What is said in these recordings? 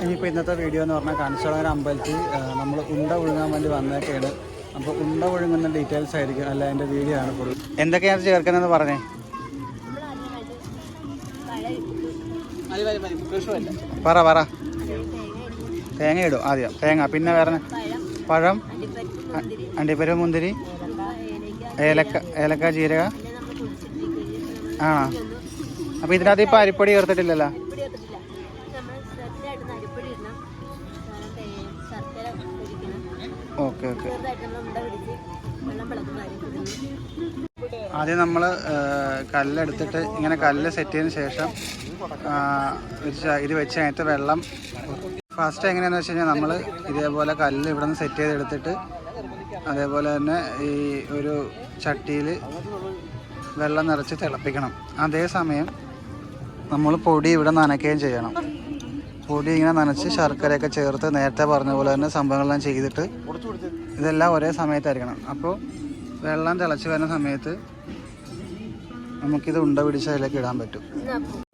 ഇനിയിപ്പോൾ ഇന്നത്തെ വീഡിയോ എന്ന് പറഞ്ഞാൽ കാണിച്ചോളങ്ങര അമ്പലത്തിൽ നമ്മൾ ഉണ്ട ഒഴുങ്ങാൻ വേണ്ടി വന്നേക്കാണ്. അപ്പോൾ ഉണ്ട ഒഴുങ്ങുന്ന ഡീറ്റെയിൽസ് ആയിരിക്കും. അല്ല എന്റെ വീഡിയോ ആണ് കൂടുതൽ എന്തൊക്കെയാണ് ചേർക്കുന്നതെന്ന് പറഞ്ഞേ? പറ പറ. തേങ്ങ ഇടും ആദ്യം. തേങ്ങ പിന്നെ വേറെ പഴം അണ്ടിപ്പരിപ്പ് മുന്തിരി ഏലക്ക ഏലക്ക ജീരക. ആ അപ്പോൾ ഇതിനകത്ത് ഇപ്പോൾ അരിപ്പൊടി ചേർത്തിട്ടില്ലല്ലോ? Okay okay. ആദ്യം നമ്മൾ കല്ലെടുത്തിട്ട് ഇങ്ങനെ കല്ല് സെറ്റ് ചെയ്തതിന് ശേഷം ഇത് വെച്ച് അതിനകത്ത് വെള്ളം ഫസ്റ്റ് എങ്ങനെയാണെന്ന് വെച്ച് കഴിഞ്ഞാൽ നമ്മൾ ഇതേപോലെ കല്ല് ഇവിടെ നിന്ന് സെറ്റ് ചെയ്തെടുത്തിട്ട് അതേപോലെ തന്നെ ഈ ഒരു ചട്ടിയിൽ വെള്ളം നിറച്ച് തിളപ്പിക്കണം. അതേസമയം നമ്മൾ പൊടി ഇവിടെ നനയ്ക്കുകയും ചെയ്യണം. പൊടി ഇങ്ങനെ നനച്ച് ശർക്കരയൊക്കെ ചേർത്ത് നേരത്തെ പറഞ്ഞ പോലെ തന്നെ സംഭവങ്ങളെല്ലാം ചെയ്തിട്ട് ഇതെല്ലാം ഒരേ സമയത്തായിരിക്കണം. അപ്പോൾ വെള്ളം തിളച്ച് വരുന്ന സമയത്ത് നമുക്കിത് ഉണ്ട പിടിച്ച് അതിലേക്ക് ഇടാൻ പറ്റും.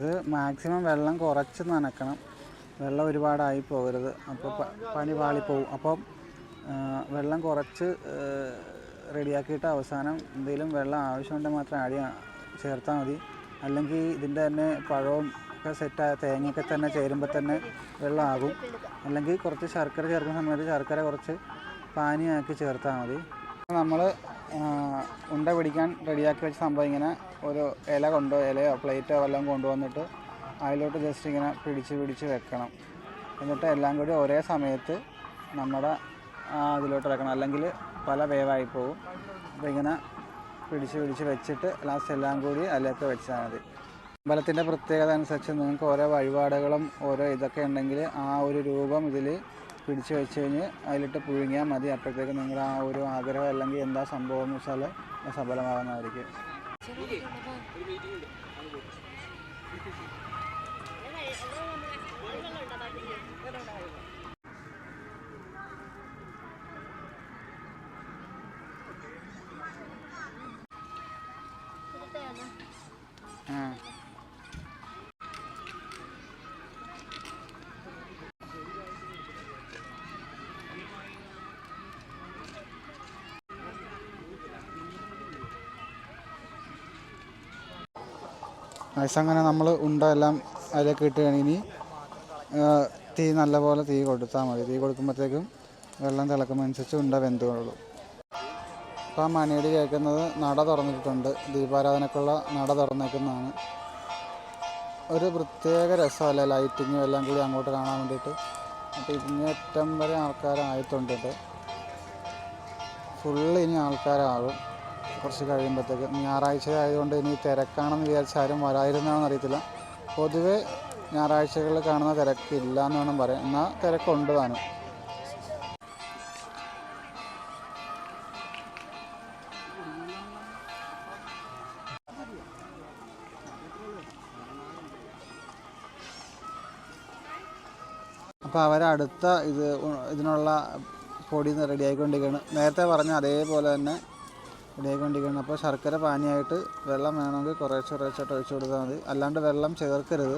ഇത് മാക്സിമം വെള്ളം കുറച്ച് നനക്കണം. വെള്ളം ഒരുപാടായി പോകരുത്. അപ്പോൾ പനി പാളിപ്പോവും അപ്പം വെള്ളം കുറച്ച് റെഡിയാക്കിയിട്ട് അവസാനം എന്തെങ്കിലും വെള്ളം ആവശ്യമുണ്ടെങ്കിൽ മാത്രം ആടി ചേർത്താൽ മതി. അല്ലെങ്കിൽ ഇതിന്റെ തന്നെ പഴവും ഒക്കെ സെറ്റായ തേങ്ങയൊക്കെ തന്നെ ചേരുമ്പോൾ തന്നെ വെള്ളമാകും അല്ലെങ്കിൽ കുറച്ച് ശർക്കര ചേർക്കുന്ന സമയത്ത് ശർക്കര കുറച്ച് പാനിയാക്കി ചേർത്താൽ മതി. നമ്മൾ ഉണ്ട പിടിക്കാൻ റെഡിയാക്കി വെച്ച സംഭവം ഇങ്ങനെ ഒരു ഇല കൊണ്ടോ ഇലയോ പ്ലേറ്റോ വല്ലതും കൊണ്ടുവന്നിട്ട് അതിലോട്ട് ജസ്റ്റ് ഇങ്ങനെ പിടിച്ച് പിടിച്ച് വെക്കണം. എന്നിട്ട് എല്ലാം കൂടി ഒരേ സമയത്ത് നമ്മുടെ അതിലോട്ട് വെക്കണം. അല്ലെങ്കിൽ പല വേവായി പോകും അപ്പോൾ ഇങ്ങനെ പിടിച്ച് പിടിച്ച് വെച്ചിട്ട് ലാസ്റ്റ് എല്ലാം കൂടി അതിലേക്ക് വെച്ചാൽ മതി. അമ്പലത്തിന്റെ പ്രത്യേകത അനുസരിച്ച് നിങ്ങൾക്ക് ഓരോ വഴിപാടുകളും ഓരോ ഇതൊക്കെ ഉണ്ടെങ്കിൽ ആ ഒരു രൂപം ഇതിൽ പിടിച്ച് വെച്ച് കഴിഞ്ഞ് അതിലിട്ട് പുഴുങ്ങിയാൽ മതി. അപ്പോഴത്തേക്ക് നിങ്ങൾ ആ ഒരു ആഗ്രഹം അല്ലെങ്കിൽ എന്താ സംഭവം എന്ന് വെച്ചാൽ സഫലമാകുന്നതായിരിക്കും ഐസ് അങ്ങനെ നമ്മൾ ഉണ്ട എല്ലാം അതിലേക്ക് ഇട്ട് ഇനി തീ നല്ലപോലെ തീ കൊടുത്താൽ മതി. തീ കൊടുക്കുമ്പോഴത്തേക്കും വെള്ളം തിളക്കുമ്പോൾ അനുസരിച്ച് ഉണ്ട വെന്തുകൊള്ളും. ആ മണിയടി കേൾക്കുന്നത് നട തുറന്നിട്ടുണ്ട്. ദീപാരാധനക്കുള്ള നട തുറന്നേക്കുന്നതാണ്. ഒരു പ്രത്യേക രസമല്ലേ ലൈറ്റിങ്ങും എല്ലാം കൂടി അങ്ങോട്ട് കാണാൻ വേണ്ടിയിട്ട്. അപ്പോൾ ഇങ്ങേറ്റം വരെ ആൾക്കാരായിട്ടുണ്ട് ഫുള്ള് ഇനി ആൾക്കാരാകും. കുറച്ച് കഴിയുമ്പോഴത്തേക്ക് ഞായറാഴ്ച ആയതുകൊണ്ട് ഇനി തിരക്കാണെന്ന് വിചാരിച്ച ആരും വരാതിരുന്നാണെന്ന് അറിയത്തില്ല. പൊതുവേ ഞായറാഴ്ചകളിൽ കാണുന്ന തിരക്കില്ല എന്ന് വേണം പറയാം എന്നാൽ തിരക്കുണ്ട് താനും. അപ്പോൾ അവരടുത്ത ഇത് ഇതിനുള്ള പൊടി റെഡി ആയിക്കൊണ്ടിരിക്കുകയാണ് നേരത്തെ പറഞ്ഞ അതേപോലെ തന്നെ റെഡി ആയിക്കൊണ്ടിരിക്കുകയാണ് അപ്പോൾ ശർക്കര പാനിയായിട്ട് വെള്ളം വേണമെങ്കിൽ കുറേശ്ശെ കുറേശ്ശായിട്ട് ഒഴിച്ചു കൊടുത്താൽ മതി. അല്ലാണ്ട് വെള്ളം ചേർക്കരുത്.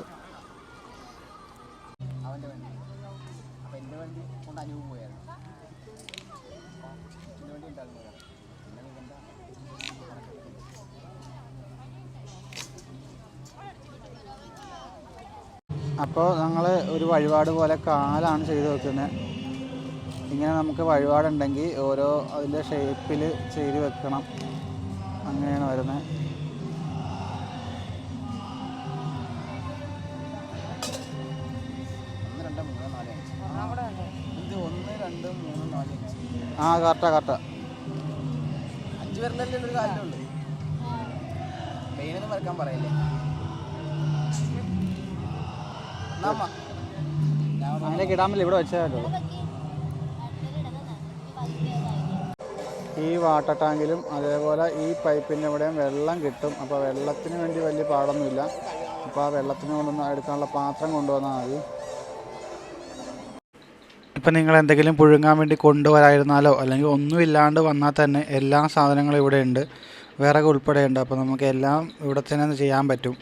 അപ്പോൾ ഞങ്ങൾ ഒരു വഴിപാട് പോലെ കാലാണ് ചെയ്ത് വെക്കുന്നത്. ഇങ്ങനെ നമുക്ക് വഴിപാടുണ്ടെങ്കിൽ ഓരോ അതിന്റെ ഷേപ്പിൽ ചെയ്ത് വെക്കണം. അങ്ങനെയാണ് വരുന്നത്. ആ കറക്റ്റാ കറക്റ്റാ അഞ്ചു പേരുടെ ഒരു കാലിലുണ്ട് പെയിനൊന്നും വരക്കാൻ പറയല്ലേ? നമ്മ കിടാമല്ല ഇവിടെ വെച്ചാലോ ഈ വാട്ടർ ടാങ്കിലും അതേപോലെ ഈ പൈപ്പിന്റെ ഇവിടെയും വെള്ളം കിട്ടും. അപ്പോൾ വെള്ളത്തിന് വേണ്ടി വലിയ പാടൊന്നുമില്ല. അപ്പോൾ ആ വെള്ളത്തിന് കൊണ്ടുവന്ന് എടുക്കാനുള്ള പാത്രം കൊണ്ടുവന്നാൽ മതി. ഇപ്പം നിങ്ങൾ എന്തെങ്കിലും പുഴുങ്ങാൻ വേണ്ടി കൊണ്ടുവരായിരുന്നാലോ അല്ലെങ്കിൽ ഒന്നുമില്ലാണ്ട് വന്നാൽ തന്നെ എല്ലാ സാധനങ്ങളും ഇവിടെ ഉണ്ട്. വിറക് ഉൾപ്പെടെയുണ്ട്. അപ്പോൾ നമുക്ക് എല്ലാം ഇവിടെ തന്നെ ചെയ്യാൻ പറ്റും.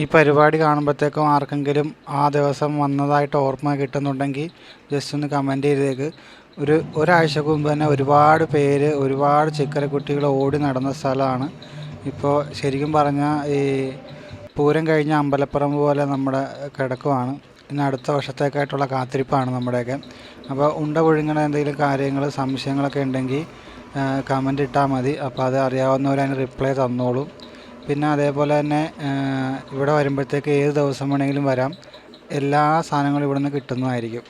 ഈ പരിപാടി കാണുമ്പോഴത്തേക്കും ആർക്കെങ്കിലും ആ ദിവസം വന്നതായിട്ട് ഓർമ്മ കിട്ടുന്നുണ്ടെങ്കിൽ ജസ്റ്റ് ഒന്ന് കമന്റ് ചെയ്തേക്ക്. ഒരു ഒരാഴ്ചക്ക് മുമ്പ് തന്നെ ഒരുപാട് പേര് ഒരുപാട് ചിക്കരക്കുട്ടികൾ ഓടി നടന്ന സ്ഥലമാണ്. ഇപ്പോൾ ശരിക്കും പറഞ്ഞാൽ ഈ പൂരം കഴിഞ്ഞ അമ്പലപ്പുറം പോലെ നമ്മുടെ കിടക്കുവാണ്. ഇനി അടുത്ത വർഷത്തേക്കായിട്ടുള്ള കാത്തിരിപ്പാണ് നമ്മുടെയൊക്കെ. അപ്പോൾ ഉണ്ട പുഴുങ്ങണ എന്തെങ്കിലും കാര്യങ്ങൾ സംശയങ്ങളൊക്കെ ഉണ്ടെങ്കിൽ കമന്റ് ഇട്ടാൽ മതി. അപ്പോൾ അത് അറിയാവുന്നവരതിന് റിപ്ലൈ തന്നോളും. പിന്നെ അതേപോലെ തന്നെ ഇവിടെ വരുമ്പോഴത്തേക്ക് ഏത് ദിവസം വേണമെങ്കിലും വരാം. എല്ലാ സാധനങ്ങളും ഇവിടെ നിന്ന് കിട്ടുന്നതായിരിക്കും.